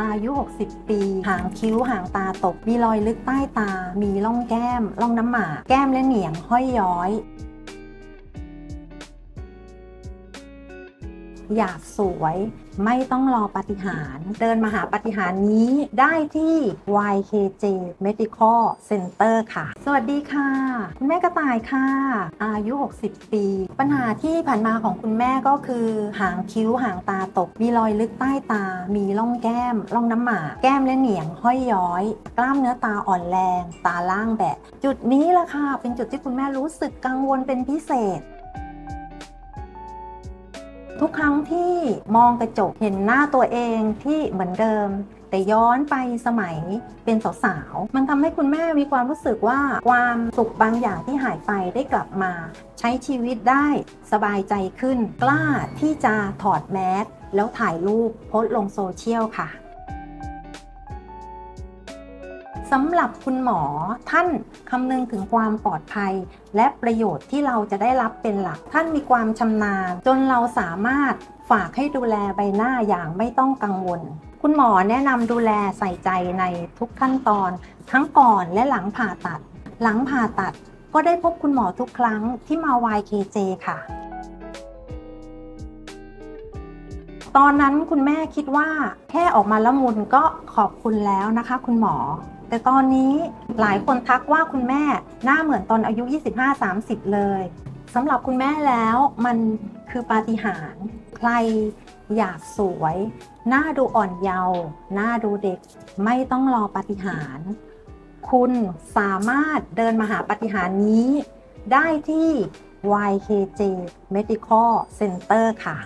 อายุ 60 ปี หางคิ้วหางตาตก มีรอยลึกใต้ตา มีร่องแก้ม ร่องน้ำหมาก แก้มและเหนียงห้อยย้อย อยากสวยไม่ต้องรอปาฏิหารย์เดินมาหาปาฏิหารนี้ได้ที่ YKJ Medical Center ค่ะ สวัสดีค่ะ คุณแม่กระต่ายค่ะ อายุ 60 ปี ปัญหาที่ผ่านมาของคุณแม่ก็คือ หางคิ้วหางตาตก มีรอยลึกใต้ตา มีร่องแก้ม ร่องน้ำหมาก แก้มและเหนียงห้อยย้อย กล้ามเนื้อตาอ่อนแรง ตาล่างแบะจุดนี้แหละค่ะ เป็นจุดที่คุณแม่รู้สึกกังวลเป็นพิเศษ ทุกครั้งที่มองกระจกเห็นหน้าตัวเองที่เหมือนเดิม แต่ย้อนไปสมัยเป็นสาวๆ มันทำให้คุณแม่มีความรู้สึกว่าความสุขบางอย่างที่หายไปได้กลับมา ใช้ชีวิตได้สบายใจขึ้น กล้าที่จะถอดแมสแล้วถ่ายรูปโพสต์ลงโซเชียลค่ะ สำหรับคุณหมอท่านคำนึงถึงความปลอดภัย และประโยชน์ที่เราจะได้รับเป็นหลัก ท่านมีความชำนาญ จนเราสามารถฝากให้ดูแลใบหน้าอย่างไม่ต้องกังวล คุณหมอแนะนำดูแลใส่ใจในทุกขั้นตอน ทั้งก่อนและหลังผ่าตัด หลังผ่าตัดก็ได้พบคุณหมอทุกครั้งที่มา YKJ ค่ะ ตอนนั้นคุณแม่คิดว่าแค่ออกมาละมุนก็ขอบคุณแล้วนะคะ คุณหมอ แต่ตอนนี้หลายคนทักว่าคุณแม่หน้าเหมือนตอนอายุ 25-30 เลยสำหรับคุณแม่แล้วมันคือปาฏิหาริย์ใครอยากสวย หน้าดูอ่อนเยาว์หน้าดูเด็ก ไม่ต้องรอปาฏิหาริย์คุณสามารถเดินมาหาปาฏิหาริย์นี้ ได้ที่ YKJ Medical Center ค่ะ